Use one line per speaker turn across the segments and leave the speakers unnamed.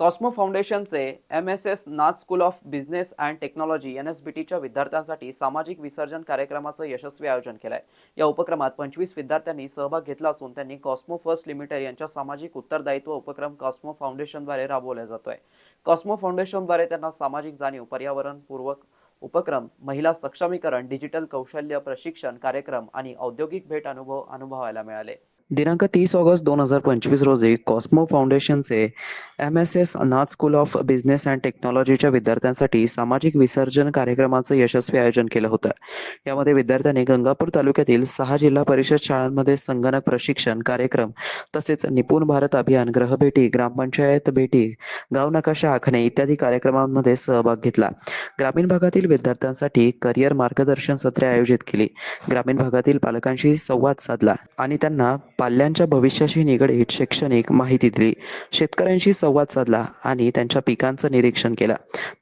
Cosmo फाउंडेशनचे M S S Nath school of business and technology N S B टीच्या विद्यार्थ्यांसाठी सामाजिक विसर्जन कार्यक्रमाचं यशस्वी आयोजन केलं आहे या उपक्रमात पंचवीस विद्यार्थ्यांनी सहभाग घेतला असून त्यांनी कॉस्मो फर्स्ट लिमिटेड यांच्या सामाजिक उत्तरदायित्व उपक्रम कॉस्मो फाउंडेशनद्वारे राबवला जातोय. कॉस्मो फाउंडेशनद्वारे त्यांना सामाजिक जाणीव पर्यावरणपूर्वक उपक्रम महिला सक्षमीकरण डिजिटल कौशल्य प्रशिक्षण कार्यक्रम आणि औद्योगिक भेट अनुभव अनुभवायला मिळाले. दिनांक तीस ऑगस्ट दोन हजार पंचवीस रोजी कॉस्मो फाउंडेशनचे M S S Nath school of business and टेक्नॉलॉजीच्या विद्यार्थ्यांसाठी सामाजिक विसर्जन कार्यक्रमाचं यशस्वी आयोजन केलं होतं. यामध्ये विद्यार्थ्यांनी गंगापूर तालुक्यातील सहा जिल्हा परिषद शाळांमध्ये संगणक प्रशिक्षण कार्यक्रम तसेच निपुण भारत अभियान ग्रहभेटी ग्रामपंचायत भेटी गाव नकाशा आखणे इत्यादी कार्यक्रमांमध्ये सहभाग घेतला. ग्रामीण भागातील विद्यार्थ्यांसाठी करिअर मार्गदर्शन सत्रे आयोजित केली. ग्रामीण भागातील पालकांशी संवाद साधला आणि त्यांना पाल्यांच्या भविष्याशी निगडीत शैक्षणिक माहिती दिली. शेतकऱ्यांशी संवाद साधला आणि त्यांच्या पिकांचं निरीक्षण केलं.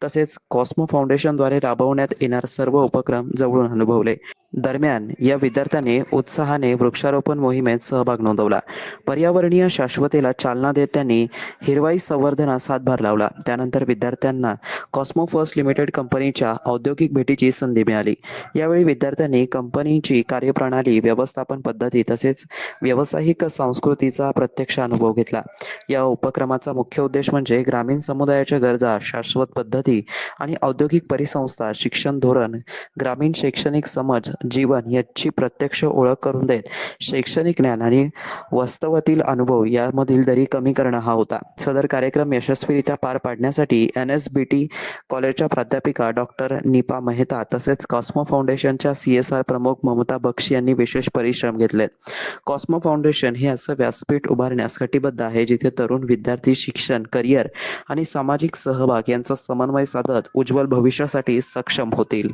तसेच कॉस्मो फाउंडेशनद्वारे राबवण्यात येणार सर्व उपक्रम जवळून अनुभवले. दरम्यान या विद्यार्थ्यांनी उत्साहाने वृक्षारोपण मोहिमेत सहभाग नोंदवला. पर्यावरणीय शाश्वतेला चालना देत त्यांनी हिरवाई संवर्धनास हातभार लावला. त्यानंतर विद्यार्थ्यांना कॉस्मो फर्स्ट लिमिटेड कंपनीच्या औद्योगिक भेटीची संधी मिळाली. यावेळी विद्यार्थ्यांनी कंपनीची कार्यप्रणाली व्यवस्थापन पद्धती तसेच व्यावसायिक संस्कृतीचा प्रत्यक्ष अनुभव घेतला. या उपक्रमाचा मुख्य उद्देश म्हणजे ग्रामीण समुदायाच्या गरजा शाश्वत पद्धती आणि औद्योगिक परिसंस्था शिक्षण धोरण ग्रामीण शैक्षणिक समज जीवन याची प्रत्यक्ष ओळख करून देत. शैक्षणिक ज्ञान आणि वास्तवातील अनुभव यामधील दरी कमी करणं हा होता. सदर कार्यक्रम यशस्वीरित्या पार पाडण्यासाठी एन एस बी टी कॉलेजच्या प्राध्यापिका डॉक्टर निपा मेहता तसेच कॉस्मो फाउंडेशनच्या सी एस आर प्रमुख ममता बक्षी यांनी विशेष परिश्रम घेतलेत कॉस्मो फाउंडेशन हे असं व्यासपीठ उभारण्यास कटिबद्ध आहे जिथे तरुण विद्यार्थी शिक्षण करिअर आणि सामाजिक सहभाग यांचा समन्वय साधत उज्ज्वल भविष्यासाठी सक्षम होतील.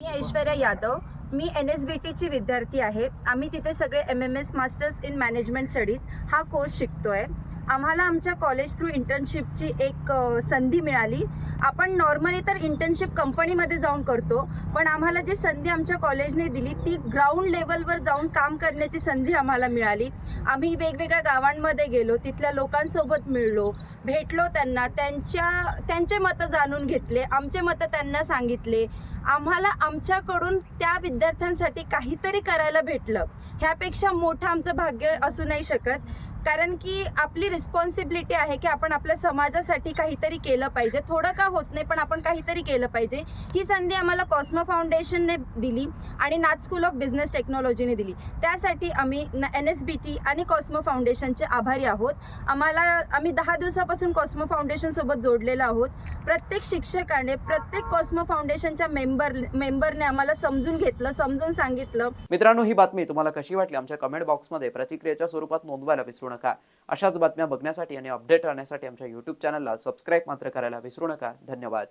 मी ऐश्वर्या यादव मी एन एस बी टीची विद्यार्थी आहे. आम्ही तिथे सगळे M M S masters in management studies हा कोर्स शिकतो आहे आम्हाला आमच्या कॉलेज थ्रू इंटर्नशिपची एक संधी मिळाली. आपण नॉर्मली तर इंटर्नशिप कंपनीमध्ये जाऊन करतो पण आम्हाला जी संधी आमच्या कॉलेजने दिली ती ग्राउंड लेवलवर जाऊन काम करण्याची संधी आम्हाला मिळाली. आम्ही वेगवेगळ्या गावांमध्ये गेलो तिथल्या लोकांसोबत मिळलो भेटलो त्यांना त्यांच्या त्यांचे मतं जाणून घेतले आमचे मतं त्यांना सांगितले. आम्हाला आमच्याकडून त्या विद्यार्थ्यांसाठी काहीतरी करायला भेटलं. ह्यापेक्षा मोठं आमचं भाग्य असू नाही शकत. कारण की आपली रिस्पॉन्सिबिलिटी आहे की आपण आपल्या समाजासाठी काहीतरी केलं पाहिजे. थोडं का होत नाही पण आपण काहीतरी केलं पाहिजे. ही संधी आम्हाला कॉस्मो फाउंडेशनने दिली आणि नाथ स्कूल ऑफ बिझनेस टेक्नॉलॉजीने दिली. त्यासाठी आम्ही एन एस बी टी आणि कॉस्मो फाउंडेशनचे आभारी आहोत. आम्हाला आम्ही दहा दिवसापासून कॉस्मो फाउंडेशनसोबत जोडलेलो आहोत. प्रत्येक शिक्षकाने प्रत्येक कॉस्मो फाउंडेशनच्या मेंबर मेंबरने आम्हाला समजून घेतलं समजून सांगितलं.
मित्रांनो ही बातमी तुम्हाला कशी वाटली? आमच्या कमेंट बॉक्समध्ये प्रतिक्रियेच्या स्वरूपात नोंदवायला विसरू नका. अशाच बातम्या बघण्यासाठी आणि अपडेट राहण्यासाठी आमच्या यूट्यूब चॅनलला सबस्क्राईब मात्र करायला विसरू नका. धन्यवाद.